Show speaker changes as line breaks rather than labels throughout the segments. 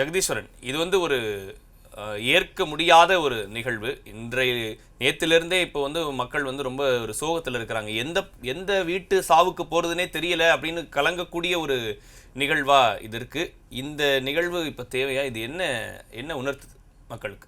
ஜெகதீஸ்வரன். இது வந்து ஒரு ஏற்க முடியாத ஒரு நிகழ்வு. இன்றைய நேத்திலிருந்தே இப்போ வந்து மக்கள் வந்து ரொம்ப ஒரு சோகத்தில் இருக்கிறாங்க. எந்த எந்த வீட்டு சாவுக்கு போகிறதுனே தெரியல அப்படின்னு கலங்கக்கூடிய ஒரு நிகழ்வா இது இருக்குது இந்த நிகழ்வு இப்போ தேவையா? இது என்ன என்ன உணர்த்துது மக்களுக்கு?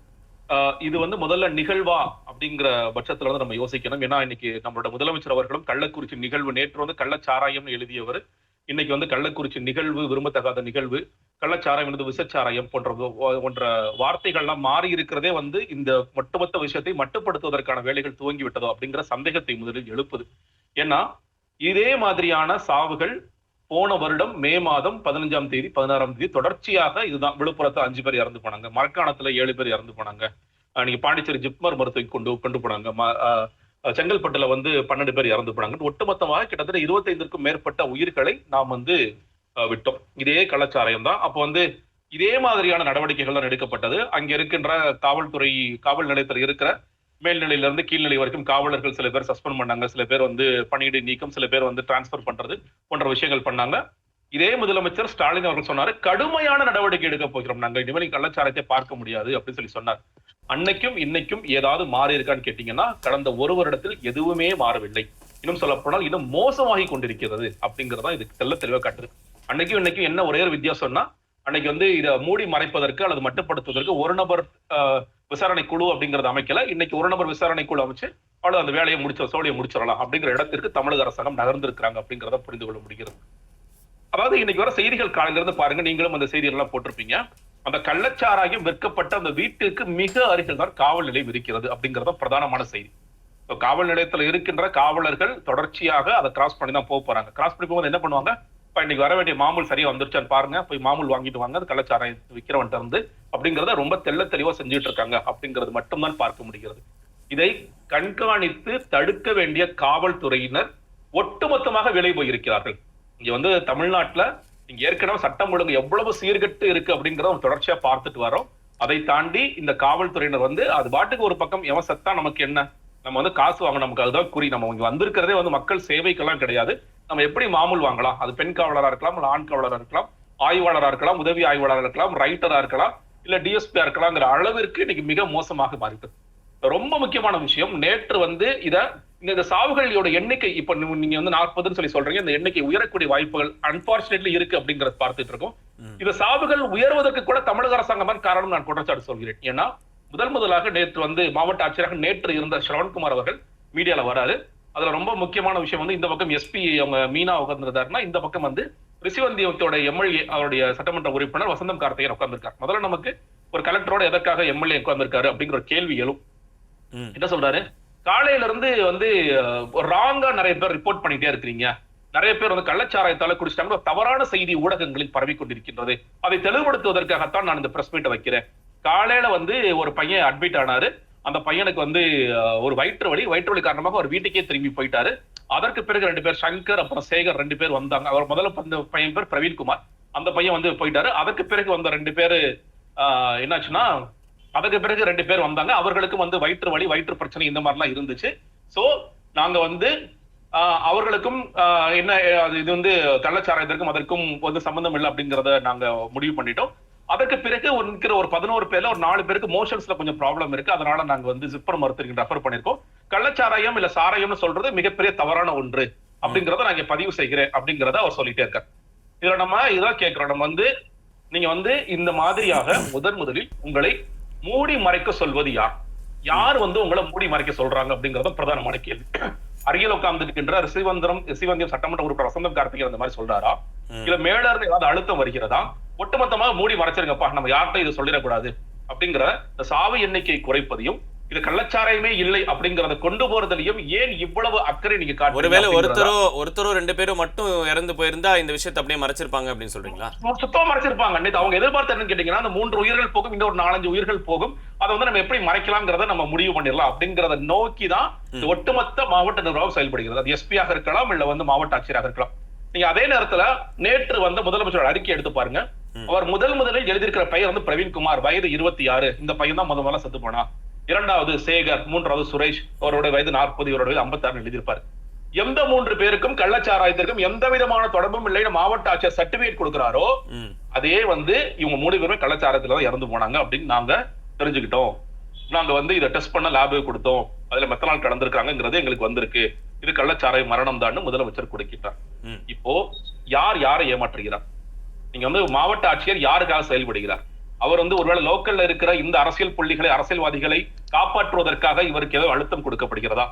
இது வந்து முதல்ல நிகழ்வா அப்படிங்கிற பட்சத்துல வந்து நம்ம யோசிக்கணும். ஏன்னா இன்னைக்கு நம்மளோட முதலமைச்சர் அவர்களும் கள்ளக்குறிச்சி நிகழ்வு நேற்று வந்து கள்ளச்சாராயம்னு எழுதியவர். இன்னைக்கு வந்து கள்ளக்குறிச்சி நிகழ்வு விரும்பத்தகாத நிகழ்வு கள்ளச்சாராயம் என்பது விசச்சாராயம் போன்ற போன்ற வார்த்தைகள்லாம் மாறி இருக்கிறதே வந்து இந்த ஒட்டுமொத்த விஷயத்தை மட்டுப்படுத்துவதற்கான வேலைகள் துவங்கி விட்டதோ அப்படிங்கிற சந்தேகத்தை முதலில் எழுப்புது. ஏன்னா இதே மாதிரியான சாவுகள் போன வருடம் மே மாதம் பதினஞ்சாம் தேதி பதினாறாம் தேதி தொடர்ச்சியாக இதுதான் விழுப்புரத்தில் அஞ்சு பேர் இறந்து போனாங்க. மரக்காணத்துல ஏழு பேர் இறந்து போனாங்க. அஹ் நீங்க பாண்டிச்சேரி ஜிப்மர் மருத்துவ கொண்டு கொண்டு போனாங்க. செங்கல்பட்டுல வந்து பன்னெண்டு பேர் இறந்து போனாங்க. ஒட்டுமொத்தமாக கிட்டத்தட்ட இருபத்தைந்திற்கும் மேற்பட்ட உயிர்களை நாம் வந்து விட்டோம். இதே கலாச்சாரம் தான். அப்போ வந்து இதே மாதிரியான நடவடிக்கைகள் தான் எடுக்கப்பட்டது. அங்க இருக்கின்ற காவல்துறை காவல் நிலையத்தில் இருக்கிற மேல்நிலையிலிருந்து கீழ்நிலை வரைக்கும் காவலர்கள் சில பேர் சஸ்பெண்ட் பண்ணாங்க. சில பேர் வந்து பணியிடை நீக்கம் சில பேர் வந்து டிரான்ஸ்ஃபர் பண்றது போன்ற விஷயங்கள் பண்ணாங்க. இதே முதலமைச்சர் ஸ்டாலின் அவர்கள் சொன்னாரு கடுமையான நடவடிக்கை எடுக்க போகிறோம் நாங்கள். இனிமேல் கள்ளச்சாரத்தை பார்க்க முடியாது அப்படின்னு சொல்லி சொன்னார். அன்னைக்கும் இன்னைக்கும் ஏதாவது மாறி இருக்கான்னு கேட்டீங்கன்னா கடந்த ஒரு வருடத்தில் எதுவுமே மாறவில்லை. இன்னும் சொல்ல போனால் இன்னும் மோசமாகி கொண்டிருக்கிறது அப்படிங்கறதா இதுக்கு தெல்ல தெளிவா காட்டுது அன்னைக்கும் இன்னைக்கும் என்ன ஒரே ஒரு வித்தியாசம்னா அன்னைக்கு வந்து இதை மூடி மறைப்பதற்கு அல்லது மட்டுப்படுத்துவதற்கு ஒரு நபர் ஆஹ், விசாரணை குழு அப்படிங்கறத அமைக்கல. இன்னைக்கு ஒரு நபர் விசாரணை குழு அமைச்சு அவ்வளவு அந்த வேலையை முடிச்ச சோழியை முடிச்சிடலாம் அப்படிங்கிற இடத்திற்கு தமிழக அரசாங்கம் நகர்ந்திருக்கிறாங்க அப்படிங்கறத புரிந்து கொள்ள முடிகிறது. அதாவது இன்னைக்கு வர செய்திகள் காலையில இருந்து பாருங்க. நீங்களும் அந்த செய்திகள் எல்லாம் போட்டிருப்பீங்க. அந்த கள்ளச்சாராயம் விற்கப்பட்ட அந்த வீட்டுக்கு மிக அருகில் தான் காவல் நிலையம் இருக்கிறது அப்படிங்கறத பிரதானமான செய்தி. காவல் நிலையத்துல இருக்கின்ற காவலர்கள் தொடர்ச்சியாக அதை கிராஸ் பண்ணி தான் போக போறாங்க. கிராஸ் பண்ணி போகும்போது என்ன பண்ணுவாங்க? இப்ப இன்னைக்கு வர வேண்டிய மாமூல் சரியா வந்துருச்சான்னு பாருங்க. போய் மாமூல் வாங்கிட்டு வாங்க. அது கள்ளச்சாராயம் விற்கிறவன்ட்ட இருந்து அப்படிங்கறத ரொம்ப தெல்ல தெளிவா செஞ்சுட்டு இருக்காங்க அப்படிங்கிறது மட்டும்தான் பார்க்க முடிகிறது. இதை கண்காணித்து தடுக்க வேண்டிய காவல்துறையினர் ஒட்டுமொத்தமாக விலை போயிருக்கிறார்கள். இங்க வந்து தமிழ்நாட்டுல இங்க ஏற்கனவே சட்டம் ஒழுங்கு எவ்வளவு சீர்கெட்டு இருக்கு அப்படிங்கறத தொடர்ச்சியா பார்த்துட்டு வரோம். அதை தாண்டி இந்த காவல்துறையினர் வந்து அது பாட்டுக்கு ஒரு பக்கம் எவன் சத்தா நமக்கு என்ன? நம்ம வந்து காசு வாங்க நமக்கு அதுதான் குறி. நம்ம இங்க வந்திருக்கிறதே வந்து மக்கள் சேவைக்கெல்லாம் கிடையாது. நம்ம எப்படி மாமூல் வாங்கலாம்? அது பெண் காவலரா இருக்கலாம் இல்ல ஆண் காவலரா இருக்கலாம் ஆய்வாளரா இருக்கலாம் உதவி ஆய்வாளரா இருக்கலாம் ரைட்டரா இருக்கலாம் இல்ல டிஎஸ்பியா இருக்கலாம்ங்கிற அளவிற்கு இன்னைக்கு மிக மோசமாக மாறிட்டு ரொம்ப முக்கியமான விஷயம் நேற்று வந்து இத இந்த சாவுகளோட எண்ணிக்கை இப்ப நீங்க வந்து நாற்பதுன்னு சொல்லி சொல்றீங்க இந்த எண்ணிக்கை உயரக்கூடிய வாய்ப்புகள் அன்பார்ச்சுனேட்லி இருக்கு அப்படிங்கறத பார்த்துட்டு இருக்கோம். இந்த சாவுகள் உயர்வதற்கு கூட தமிழக அரசாங்கம் தான் காரணம் நான் குற்றச்சாட்டு சொல்கிறேன். ஏன்னா முதல் முதலாக நேற்று வந்து மாவட்ட ஆட்சியராக நேற்று இருந்த ஸ்ரவண்குமார் அவர்கள் மீடியால வராரு. அதுல ரொம்ப முக்கியமான விஷயம் வந்து இந்த பக்கம் எஸ்பி அவங்க மீனா உட்கார்ந்துருந்தாருன்னா இந்த பக்கம் வந்து ரிஷிவந்தியத்தோட எம்எல்ஏ அவருடைய சட்டமன்ற உறுப்பினர் வசந்தம் கார்த்திகேயன் உட்கார்ந்திருக்காரு. முதல்ல நமக்கு ஒரு கலெக்டரோட எதற்காக எம்எல்ஏ உட்கார்ந்திருக்காரு அப்படிங்கிற ஒரு கேள்வி எழும். என்ன சொல்றாரு? காலையில இருந்து வந்து ராங்கா நிறைய பேர் ரிப்போர்ட் பண்ணிட்டே இருக்கிறீங்க. நிறைய பேர் வந்து கள்ளச்சாராயத்தால குடிச்சிட்டாங்க. ஒரு தவறான செய்தி ஊடகங்களில் பரவி கொண்டிருக்கின்றது அதை தெளிவுபடுத்துவதற்காகத்தான் நான் இந்த பிரஸ் மீட்டை வைக்கிறேன். காலையில வந்து ஒரு பையன் அட்மிட் ஆனாரு. அந்த பையனுக்கு வந்து ஒரு வயிற்று வலி. வயிற்று வலி காரணமாக ஒரு வீட்டுக்கே திரும்பி போயிட்டாரு. அதற்கு பிறகு ரெண்டு பேர் சங்கர் அப்புறம் சேகர் ரெண்டு பேர் வந்தாங்க. அவர் முதல்ல வந்த பையன் பேர் பிரவீன்குமார். அந்த பையன் வந்து போயிட்டாரு. அதற்கு பிறகு வந்த ரெண்டு பேரு என்னாச்சுன்னா அதுக்கு பிறகு ரெண்டு பேர் வந்தாங்க. அவர்களுக்கும் வந்து வயிற்று வலி வயிற்று பிரச்சனை இந்த மாதிரிலாம் இருந்துச்சு. சோ நாங்க வந்து ஆஹ், அவர்களுக்கும் ஆஹ், என்ன அது இது வந்து கள்ளச்சாராயத்திற்கும் அதற்கும் வந்து சம்பந்தம் இல்லை அப்படிங்கறத நாங்க முடிவு பண்ணிட்டோம். அதற்கு பிறகு இருக்கிற ஒரு பதினோரு பேர்ல ஒரு நாலு பேருக்கு மோஷன்ஸ்ல கொஞ்சம் ப்ராப்ளம் இருக்கு. அதனால நாங்க வந்து ஜிப்பர் மருத்துவருக்கு ரெஃபர் பண்ணிருக்கோம் கள்ளச்சாராயம் இல்ல சாராயம்னு சொல்றது மிகப்பெரிய தவறான ஒன்று அப்படிங்கறத நான் பதிவு செய்கிறேன் அப்படிங்கறத அவர் சொல்லிட்டே இருக்கார். இதுல நம்ம இதான் கேட்கிறோம். நம்ம வந்து நீங்க வந்து இந்த மாதிரியாக முதன் முதலில் உங்களை மூடி மறைக்க சொல்வது யார்? யார் வந்து உங்களை மூடி மறைக்க சொல்றாங்க அப்படிங்கறது பிரதானமான கேள்வி. அருகில் உட்கார்ந்துருக்கின்ற ரிசிவந்திரம் ரிசிவந்தியம் சட்டமன்ற உறுப்பினர் வசந்தம் கார்த்திகேயன் அந்த மாதிரி சொல்றாரா. இல்ல மேல இருந்து ஏதாவது அழுத்தம் வருகிறதா? ஒட்டுமொத்தமாக மூடி மறைச்சிருங்கப்பா. நம்ம யார்கிட்ட இது சொல்லிடக்கூடாது? அப்படிங்கிற சாவு எண்ணிக்கை குறைப்பதையும் இது கள்ளச்சாராயமே இல்லை அப்படிங்கறத கொண்டு போறதுலயும் ஏன் இவ்வளவு அக்கறை நீங்க
ஒருவேளை ஒருத்தரோ ஒருத்தரோ ரெண்டு பேரும் மட்டும் இறந்து போயிருந்தா இந்த விஷயத்தை அப்படியே மறைச்சிருப்பாங்க அப்படின்னு சொல்றீங்களா?
சுத்தமா மறைச்சிருப்பாங்க. நேத்து அவங்க எதிர்பார்த்து என்னன்னு கேட்டீங்கன்னா அந்த மூன்று உயிர்கள் போகும் இன்னொரு நாலஞ்சு உயிர்கள் போகும். அதை வந்து நம்ம எப்படி மறைக்கலாம்ங்கிறத நம்ம முடிவு பண்ணிடலாம். அப்படிங்கறத நோக்கி தான் இந்த ஒட்டுமொத்த மாவட்ட நிர்வாகம் செயல்படுகிறது. அது எஸ்பியாக இருக்கலாம் இல்ல வந்து மாவட்ட ஆட்சியராக இருக்கலாம். நீங்க அதே நேரத்துல நேற்று வந்த முதலமைச்சர் அறிக்கை எடுத்து பாருங்க. அவர் முதல் முதலில் எழுதியிருக்கிற பெயர் வந்து பிரவீன்குமார். வயது இருபத்தி ஆறு. இந்த பையன் தான் முத முதல்ல செத்து போனா இரண்டாவது சேகர் மூன்றாவது சுரேஷ் அவருடைய வயது நாற்பது இவருடைய வயது ஐம்பத்தி ஆறு எழுதியிருப்பாரு. எந்த மூன்று பேருக்கும் கள்ளச்சாராயத்திற்கும் எந்த விதமான தொடர்பும் இல்லைன்னு மாவட்ட ஆட்சியர் சர்டிபிகேட் கொடுக்குறாரோ அதே வந்து இவங்க மூணு பேருமே கள்ளச்சாரத்துல தான் இறந்து போனாங்க அப்படின்னு நாங்க தெரிஞ்சுக்கிட்டோம். நாங்க வந்து இதை டெஸ்ட் பண்ண லேபுக்கு கொடுத்தோம். அதுல மெத்தனால் கலந்துருக்காங்கிறது எங்களுக்கு வந்திருக்கு. இது கள்ளச்சாராய மரணம் தான் முதலமைச்சர் கொடுக்கிட்டார். இப்போ யார் யாரை ஏமாற்றுகிறார்? நீங்க வந்து மாவட்ட ஆட்சியர் யாருக்காக செயல்படுகிறார்? அவர் வந்து ஒருவேளை லோக்கல்ல இருக்கிற இந்த அரசியல் புள்ளிகளை அரசியல்வாதிகளை காப்பாற்றுவதற்காக இவருக்கு ஏதோ அழுத்தம் கொடுக்கப்படுகிறதா?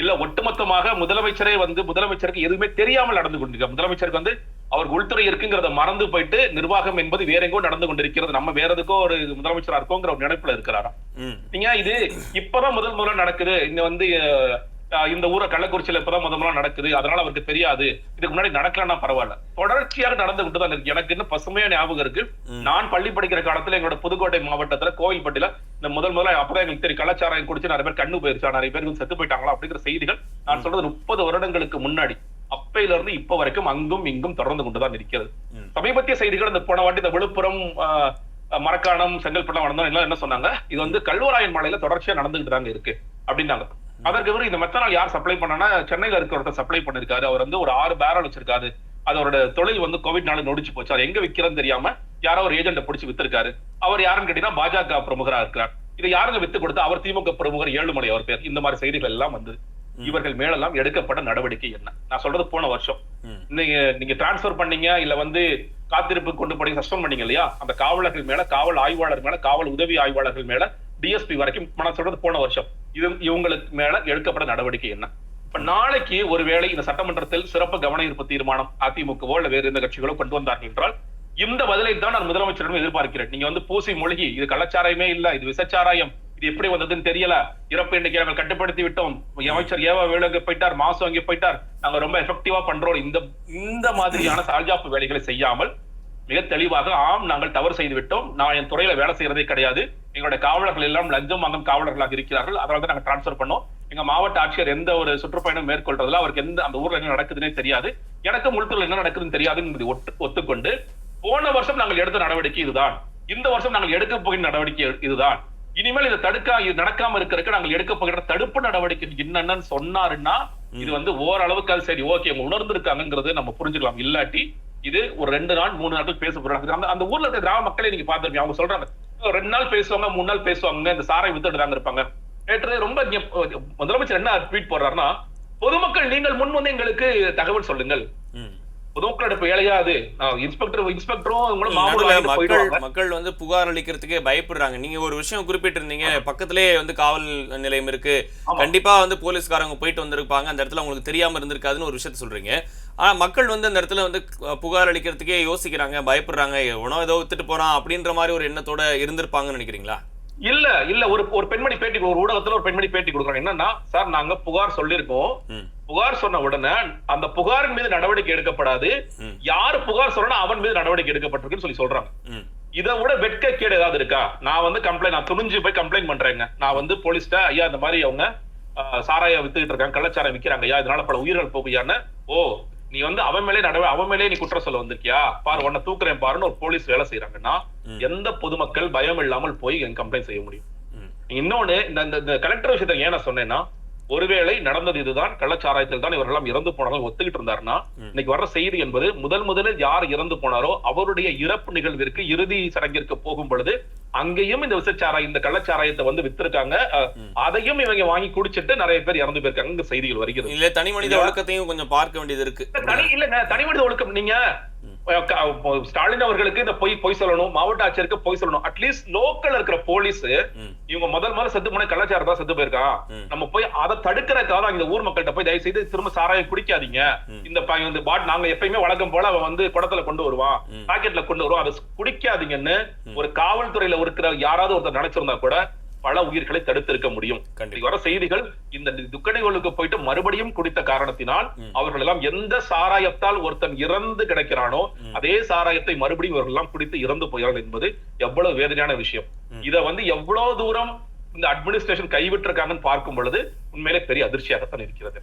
இல்ல ஒட்டுமொத்தமாக முதலமைச்சரே வந்து முதலமைச்சருக்கு எதுவுமே தெரியாமல் நடந்து கொண்டிருக்க முதலமைச்சருக்கு வந்து அவர் உள்துறை இருக்குங்கிறத மறந்து போயிட்டு நிர்வாகம் என்பது வேற எங்கோ நடந்து கொண்டிருக்கிறது. நம்ம வேற எதுக்கோ ஒரு முதலமைச்சரா இருக்கோங்கிற ஒரு நினைப்புல இருக்கிறாரா நீங்க இது இப்பதான் முதல் முதல்ல நடக்குது. இந்த வந்து இந்த ஊரை கள்ளக்குறிச்சியில இப்பதான் முதல் முதல்ல நடக்குது. அதனால அவருக்கு தெரியாது. இதுக்கு முன்னாடி நடக்கலன்னா பரவாயில்ல. தொடர்ச்சியாக நடந்து கொண்டு தான் இருக்கு. எனக்கு இன்னும் பசுமையா ஞாபகம் இருக்கு. நான் பள்ளி படிக்கிற காலத்துல எங்களோட புதுக்கோட்டை மாவட்டத்துல கோவில்பட்டியில இந்த முதல் முதல்ல அப்பதான் எங்களுக்கு தெரியும் கள்ளச்சாராயம் குடிச்சு நிறைய பேர் கண்ணு போயிருச்சா. நிறைய பேர் வந்து செத்து போயிட்டாங்களா அப்படிங்கிற செய்திகள் நான் சொல்றது முப்பது வருடங்களுக்கு முன்னாடி அப்பையில இருந்து இப்ப வரைக்கும் அங்கும் இங்கும் தொடர்ந்து கொண்டுதான் இருக்கிறது. சமீபத்திய செய்திகள் இந்த போன வாட்டி இந்த விழுப்புரம் மரக்காணம் செங்கல்பட்டு வளர்ந்தோம் எல்லாம் என்ன சொன்னாங்க? இது வந்து கல்வராயன் மலையில தொடர்ச்சியா நடந்துகிட்டு தாங்க இருக்கு. அப்படின்னாங்க. அதற்கு பிறகு இந்த மெத்தனால் யார் சப்ளை பண்ணனா சென்னையில ஒருத்தர் சப்ளை பண்ணிருக்காரு. அவர் வந்து ஒரு ஆறு பேரல் வச்சிருக்காரு. அதோட தொழில் வந்து கோவிட்னால நொடிச்சு போச்சு. அது எங்க விக்கிறதுன்னு தெரியாம யாரோ ஒரு ஏஜென்ட பிடிச்சு வித்திருக்காரு. அவர் யாருன்னு கேட்டீங்கன்னா பாஜக பிரமுகரா இருக்கிறார். இதை யாருங்க வித்து கொடுத்தா? அவர் திமுக பிரமுகர் ஏழுமலை அவர் பேர். இந்த மாதிரி செய்திகள் எல்லாம் வந்து இவர்கள் மேலெல்லாம் எடுக்கப்பட்ட நடவடிக்கை என்ன? நான் சொல்றது போன வருஷம். நீங்க நீங்க டிரான்ஸ்பர் பண்ணீங்க இல்ல வந்து காத்திருப்பு கொண்டு போய் சஸ்பெண்ட் பண்ணீங்க இல்லையா? அந்த காவலர்கள் மேல காவல் ஆய்வாளர் மேல காவல் உதவி ஆய்வாளர்கள் மேல டிஎஸ்பி வரைக்கும் நான் சொல்றது போன வருஷம். இது இவங்களுக்கு மேல எடுக்கப்பட நடவடிக்கை என்ன? இப்ப நாளைக்கு ஒருவேளை இந்த சட்டமன்றத்தில் சிறப்பு கவன ஈர்ப்பு தீர்மானம் அதிமுகவோ இல்ல வேறு எந்த கட்சிகளோ கொண்டு வந்தார்கள் என்றால் இந்த பதிலை தான் நான் முதலமைச்சரிடம் எதிர்பார்க்கிறேன். நீங்க வந்து பூசி மொழிகி இது கள்ளச்சாராயமே இல்ல இது விசச்சாராயம் இது எப்படி வந்ததுன்னு தெரியல இறப்பு எண்ணிக்கை நாங்கள் கட்டுப்படுத்தி விட்டோம். அமைச்சர் ஏவா வேலு போயிட்டார் மாசம் அங்கே போயிட்டார். நாங்க ரொம்ப எஃபெக்டிவா பண்றோம். இந்த இந்த மாதிரியான சால்ஜாப்பு வேலைகளை செய்யாமல் மிக தெளிவாக ஆம் நாங்கள் தவறு செய்து விட்டோம் நான் என் துறையில வேலை செய்யறதே கிடையாது. எங்களுடைய காவலர்கள் எல்லாம் லஞ்சம் வாங்கும் காவலர்களாக இருக்கிறார்கள். அதனால தான் நாங்க டிரான்ஸ்பர் பண்ணோம். எங்க மாவட்ட ஆட்சியர் எந்த ஒரு சுற்றுப்பயணம் மேற்கொள்றதுல அவருக்கு எந்த அந்த ஊர்ல என்ன நடக்குதுன்னே தெரியாது. எனக்கு உள்துறையில் என்ன நடக்குதுன்னு தெரியாதுன்னு ஒட்டு ஒத்துக்கொண்டு போன வருஷம் நாங்கள் எடுத்த நடவடிக்கை இதுதான். இந்த வருஷம் நாங்கள் எடுக்க போகிற நடவடிக்கை இதுதான். இனிமேல் இதை தடுக்க இது நடக்காம இருக்கிறதுக்கு நாங்கள் எடுக்க போகிற தடுப்பு நடவடிக்கை என்னென்னு சொன்னாருன்னா இது வந்து ஓரளவுக்கு அது சரி ஓகே அவங்க உணர்ந்திருக்காங்கிறது நம்ம புரிஞ்சுக்கலாம். இல்லாட்டி இது ஒரு ரெண்டு நாள் மூணு நாட்கள் பேச போறாங்க. அந்த அந்த ஊர்ல இருக்க கிராம மக்களை நீங்க பாத்துருப்பீங்க அவங்க சொல்றாங்க ரெண்டு நாள் பேசுவாங்க மூணு நாள் பேசுவாங்க இந்த சாரை வித்துட்டு இருப்பாங்க. நேற்று ரொம்ப முதலமைச்சர் என்ன ட்வீட் போடுறாருன்னா பொதுமக்கள் நீங்கள் முன் வந்து எங்களுக்கு தகவல் சொல்லுங்கள். பொதுமக்களோட நான் இன்ஸ்பெக்டர் இன்ஸ்பெக்டரும்
மக்கள் மக்கள் வந்து புகார் அளிக்கிறதுக்கே பயப்படுறாங்க. நீங்க ஒரு விஷயம் குறிப்பிட்டிருந்தீங்க பக்கத்திலே வந்து காவல் நிலையம் இருக்கு. கண்டிப்பா வந்து போலீஸ்காரங்க போயிட்டு வந்திருப்பாங்க. அந்த இடத்துல உங்களுக்கு தெரியாம இருந்திருக்காதுன்னு ஒரு விஷயத்த சொல்றீங்க. ஆனா மக்கள் வந்து அந்த இடத்துல வந்து புகார் அளிக்கிறதுக்கே யோசிக்கிறாங்க பயப்படுறாங்க எவனோ ஏதோ வித்துட்டு போறான் அப்படின்ற மாதிரி ஒரு எண்ணத்தோட இருந்திருப்பாங்கன்னு நினைக்கிறீங்களா?
இல்ல இல்ல ஒரு ஒரு பெண்மணி பேட்டி ஒரு ஊடகத்துல ஒரு பெண்மணி பேட்டி கொடுக்குறாங்க. என்னன்னா சார் நாங்க புகார் சொல்லியிருக்கோம். புகார் சொன்ன உடனே அந்த புகாரின் மீது நடவடிக்கை எடுக்கப்படாது. யார் புகார் சொல்றா அவன் மீது நடவடிக்கை எடுக்கப்பட்டிருக்குன்னு சொல்லி சொல்றாங்க. இதை விட வெட்க கேடு ஏதாவது இருக்கா? நான் வந்து கம்ப்ளைண்ட் நான் துணிஞ்சு போய் கம்ப்ளைண்ட் பண்றேங்க. நான் வந்து போலீஸ்ட ஐயா இந்த மாதிரி அவங்க சாராயம் வித்துக்கிட்டு இருக்காங்க கள்ளச்சாராயம் விக்கிறாங்க ஐயா இதனால பல உயிர்கள் போகுயான்னு ஓ நீ வந்து அவன் மேலே நடவ அவன் மேலே நீ குற்றம் சொல்ல வந்திருக்கியா? பாரு உன்னை தூக்குறேன் பாருன்னு ஒரு போலீஸ் வேலை செய்யறாங்கன்னா. எந்த பொதுமக்கள் பயம் இல்லாமல் போய் கம்ப்ளைண்ட் செய்ய முடியும்? இன்னொன்னு இந்த கலெக்டர் விஷயத்தை ஏன் நான் சொன்னேன்னா ஒருவேளை நடந்தது இதுதான் கள்ளச்சாராயத்தில் தான் இவரெல்லாம் இறந்து போனாலும் ஒத்துக்கிட்டு இருந்தாருன்னா. இன்னைக்கு வர்ற செய்தி என்பது முதல் முதலில் யார் இறந்து போனாரோ அவருடைய இறப்பு நிகழ்விற்கு இறுதி சடங்கிற்கு போகும் பொழுது அங்கேயும் இந்த விசச்சாராயம் இந்த கள்ளச்சாராயத்தை வந்து வித்திருக்காங்க. அதையும் இவங்க வாங்கி குடிச்சிட்டு நிறைய பேர் இறந்து போயிருக்காங்க. செய்திகள் வருகிறது.
இல்ல தனி மனித ஒழுக்கத்தையும் கொஞ்சம் பார்க்க வேண்டியது இருக்கு.
தனி இல்லங்க தனி மனித ஒழுக்கம் நீங்க. ஸ்டாலின் அவர்களுக்கு இந்த பொய் பொய் சொல்லணும் மாவட்ட ஆட்சியருக்கு பொய் சொல்லணும் அட்லீஸ்ட் லோக்கல் இருக்கிற போலீஸ் இவங்க முதல் முதல்ல செத்து போன கலாச்சாரம் தான் செத்து போயிருக்கான். நம்ம போய் அதை தடுக்கிறதுக்காக தான் இந்த ஊர் மக்கள்கிட்ட போய் தயவு செய்து திரும்ப சாராயம் குடிக்காதீங்க. இந்த இந்த பாட் நாங்க எப்பயுமே வழக்கம் போல அவன் வந்து குடத்துல கொண்டு வருவான். பாக்கெட்ல கொண்டு வருவான் அதை குடிக்காதீங்கன்னு. ஒரு காவல்துறையில இருக்கிற யாராவது ஒருத்தர் நினைச்சிருந்தா கூட பல உயிர்களை தடுத்திருக்க முடியும் வர செய்திகள் இந்த துக்கடைகளுக்கு போயிட்டு மறுபடியும் குடித்த காரணத்தினால். அவர்கள் எல்லாம் எந்த சாராயத்தால் ஒருத்தன் இறந்து கிடைக்கிறானோ. அதே சாராயத்தை மறுபடியும் இவர்கள் எல்லாம் குடித்து இறந்து போகிறார்கள் என்பது எவ்வளவு வேதனையான விஷயம். இத வந்து எவ்வளவு தூரம் இந்த அட்மினிஸ்ட்ரேஷன் கைவிட்டிருக்காங்கன்னு பார்க்கும் பொழுது உண்மையிலே பெரிய அதிர்ச்சியாகத்தான் இருக்கிறது